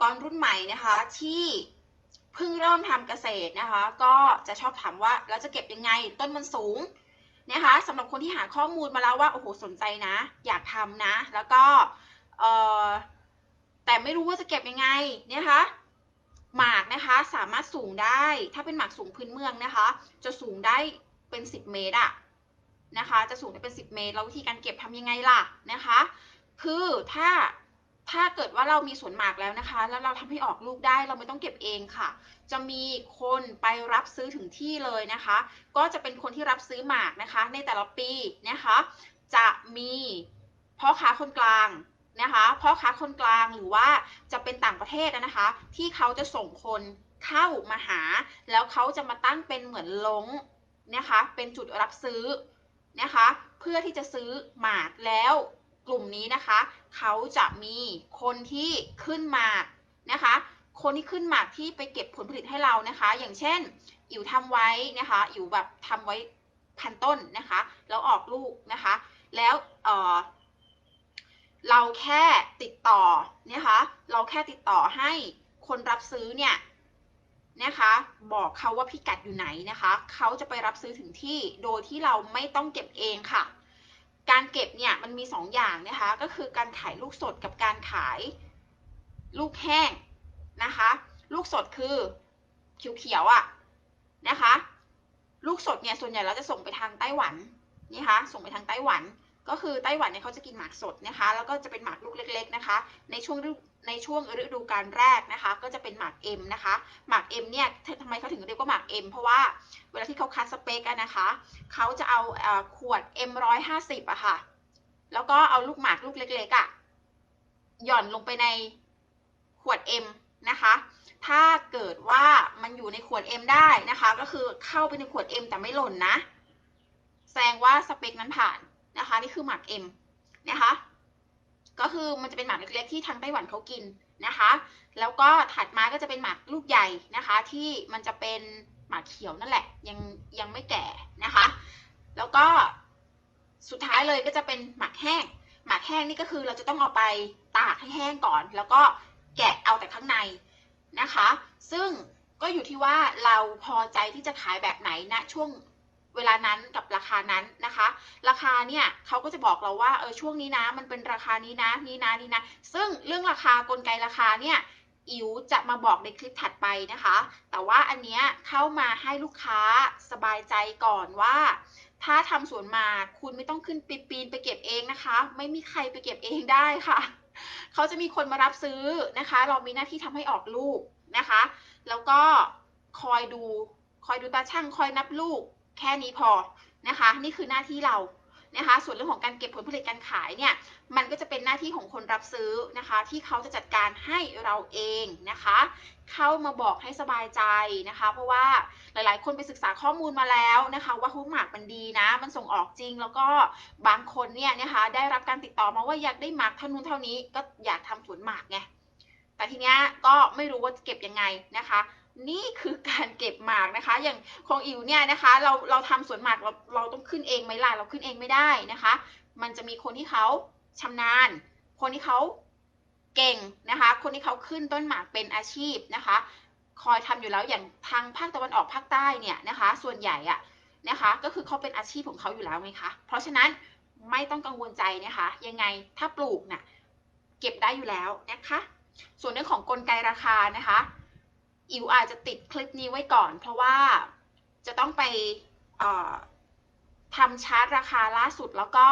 กรรุ่นใหม่นะคะที่เพิ่งเริ่มทำเกษตรนะคะ ก็จะชอบถามว่าแล้วจะเก็บยังไงต้นมันสูงนะคะสำหรับคนที่หาข้อมูลมาแล้วว่าโอ้โหสนใจนะ อยากทำนะ แล้วก็เออแต่ไม่รู้ว่าจะเก็บยังไงนะคะหมากนะคะสามารถสูงได้ ถ้าเป็นหมากสูงพื้นเมืองนะคะ จะสูงได้เป็น 10 เมตรอะนะคะ จะสูงได้เป็น 10 เมตร แล้ววิธีการเก็บทำยังไงล่ะนะคะ คือถ้า ถ้าเกิดว่าเรามีสวนหมากแล้วนะคะ แล้วเราทำให้ออกลูกได้เราไม่ต้องเก็บเองค่ะ จะมีคนไปรับซื้อถึงที่เลยนะคะ ก็จะเป็นคนที่รับซื้อหมากนะคะ ในแต่ละปีนะคะ จะมีพ่อค้าคนกลางนะคะพ่อค้าคนกลางหรือว่าจะเป็นต่างประเทศนะคะ ที่เขาจะส่งคนเข้ามาหา แล้วเขาจะมาตั้งเป็นเหมือนลงนะคะ เป็นจุดรับซื้อนะคะ เพื่อที่จะซื้อหมากแล้ว กลุ่มนี้นะคะ เขาจะมีคนที่ขึ้นหมากนะคะ คนที่ขึ้นหมากที่ไปเก็บผลผลิตให้เรานะคะ อย่างเช่นอิ๋วทำไว้นะคะอิ๋วแบบทำไว้พันต้นนะคะ แล้วออกลูกนะคะ แล้วเออเราแค่ติดต่อนะคะ เราแค่ติดต่อให้คนรับซื้อเนี่ยนะคะ บอกเขาว่าพิกัดอยู่ไหนนะคะ เขาจะไปรับซื้อถึงที่โดยที่เราไม่ต้องเก็บเองค่ะ การเก็บเนี่ยมันมี 2 อย่างนะคะ ก็คือการขายลูกสดกับการขายลูกแห้งนะคะ ลูกสดคือเขียวๆอะ่ะนะคะ ลูกสดเนี่ยส่วนใหญ่เราจะส่งไปทางไต้หวันนี่คะส่งไปทางไต้หวัน ก็คือไต้หวันเนี่ยเขาจะกินหมากสดนะคะ แล้วก็จะเป็นหมากลูกเล็ก ๆนะคะ ในช่วง ในช่วงฤดูกาลแรกนะคะ ก็จะเป็นหมากเอ็มนะคะ หมากเอ็มเนี่ยทำไมเขาถึงเรียกว่าหมากเอ็มเพราะว่าเวลาที่เขาคัดสเปกนะคะ เขาจะเอาขวด M ร้อยห้าสิบอะค่ะ แล้วก็เอาลูกหมากลูกเล็กๆอะหย่อนลงไปในขวด M นะคะ ถ้าเกิดว่ามันอยู่ในขวด M ได้นะคะ ก็คือเข้าไปในขวด M แต่ไม่หล่นนะ แสดงว่าสเปคนั้นผ่านนะคะ นี่คือหมาก M นะคะ ก็คือมันจะเป็นหมากเล็กๆที่ทางไต้หวันเขากินนะคะ แล้วก็ถัดมาก็จะเป็นหมากลูกใหญ่นะคะ ที่มันจะเป็นหมากเขียวนั่นแหละ ยังยังไม่แก่นะคะ แล้วก็สุดท้ายเลยก็จะเป็นหมากแห้ง หมากแห้งนี่ก็คือเราจะต้องเอาไปตากให้แห้งก่อน แล้วก็แกะเอาแต่ข้างในนะคะ ซึ่งก็อยู่ที่ว่าเราพอใจที่จะขายแบบไหนณนะช่วง เวลานั้นกับราคานั้นนะคะ ราคาเนี่ยเขาก็จะบอกเราว่าเออช่วงนี้นะมันเป็นราคานี้นะนี้นะนี้นะ ซึ่งเรื่องราคากลไกราคาเนี่ยอิ๋วจะมาบอกในคลิปถัดไปนะคะ แต่ว่าอันเนี้ยเข้ามาให้ลูกค้าสบายใจก่อนว่า ถ้าทำสวนมาคุณไม่ต้องขึ้นปีนปีนไปเก็บเองนะคะ ไม่มีใครไปเก็บเองได้ค่ะ เขาจะมีคนมารับซื้อนะคะ เรามีหน้าที่ทำให้ออกลูกนะคะ แล้วก็คอยดูคอยดูตาช่างคอยนับลูก แค่นี้พอนะคะ นี่คือหน้าที่เรานะคะ ส่วนเรื่องของการเก็บผลผลิตการขายเนี่ย มันก็จะเป็นหน้าที่ของคนรับซื้อนะคะ ที่เขาจะจัดการให้เราเองนะคะ เข้ามาบอกให้สบายใจนะคะ เพราะว่าหลายๆ คนไปศึกษาข้อมูลมาแล้วนะคะ ว่าหุ้นหมากมันดีนะ มันส่งออกจริง แล้วก็บางคนเนี่ยนะคะได้รับการติดต่อมาว่าอยากได้หมากเท่านู้นเท่านี้ก็อยากทำสวนหมากไงแต่ทีเนี้ยก็ไม่รู้ว่าจะเก็บยังไงนะคะ นี่คือการเก็บหมากนะคะ อย่างของอิ๋วเนี่ยนะคะ เราเราทำสวนหมากเราเราต้องขึ้นเองไหมล่ะเราขึ้นเองไม่ได้นะคะ มันจะมีคนที่เขาชำนาญ คนที่เขาเก่งนะคะ คนที่เขาขึ้นต้นหมากเป็นอาชีพนะคะ คอยทำอยู่แล้วอย่างทางภาคตะวันออกภาคใต้เนี่ยนะคะ ส่วนใหญ่อะนะคะ ก็คือเขาเป็นอาชีพของเขาอยู่แล้วไงคะเพราะฉะนั้นไม่ต้องกังวลใจนะคะ ยังไงถ้าปลูกนะ่ะเก็บได้อยู่แล้วนะคะ ส่วนเรื่องของกลไกราคานะคะ อิวอาจจะติดคลิปนี้ไว้ก่อน เพราะว่าจะต้องไปทำชาร์ตราคาล่าสุดแล้วก็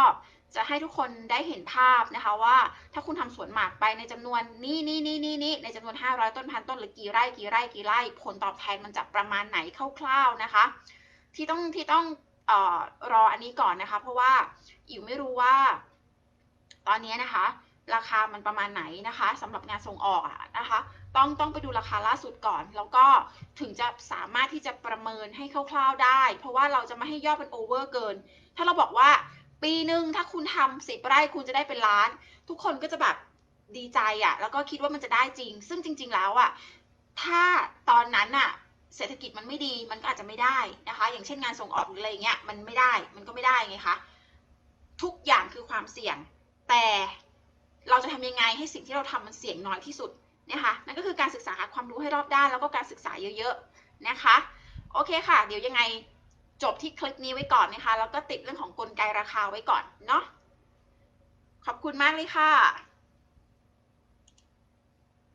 จะให้ทุกคนได้เห็นภาพนะคะว่าถ้าคุณทำสวนหมากไปในจำนวนนี้นี่นี่นี่นี่ในจำนวน 500 ต้นพันต้นหรือกี่ไร่กี่ไร่กี่ไร่ผลตอบแทนมันจะประมาณไหนคร่าวๆนะคะ ที่ต้องที่ต้องออรออันนี้ก่อนนะคะ เพราะว่าอิ๋วไม่รู้ว่า ตอนนี้นะคะ ราคามันประมาณไหนนะคะสำหรับงานส่งออกอะนะคะ ต้องต้องไปดูราคาล่าสุดก่อน แล้วก็ถึงจะสามารถที่จะประเมินให้คร่าวๆได้ เพราะว่าเราจะไม่ให้ยอดเป็นโอเวอร์เกิน ถ้าเราบอกว่าปีหนึ่งถ้าคุณทำสิบไร่คุณจะได้เป็นล้าน ทุกคนก็จะแบบดีใจอะ่ะแล้วก็คิดว่ามันจะได้จริง ซึ่งจริง ๆ แล้วอะ่ะถ้าตอนนั้นอะเศรษฐกิจมันไม่ดีมันก็อาจจะไม่ได้นะคะ อย่างเช่นงานส่งออกหรืออะไรเงี้ยมันไม่ได้มันก็ไม่ได้ไงคะทุกอย่างคือความเสี่ยง แต่ เราจะทำยังไงให้สิ่งที่เราทำมันเสี่ยงน้อยที่สุดนะคะนั่นก็คือการศึกษาหาความรู้ให้รอบด้าน แล้วก็การศึกษาเยอะๆนะคะโอเคค่ะ เดี๋ยวยังไงจบที่คลิปนี้ไว้ก่อนนะคะแล้วก็ติดเรื่องของกลไกราคาไว้ก่อนเนาะขอบคุณมากเลยค่ะ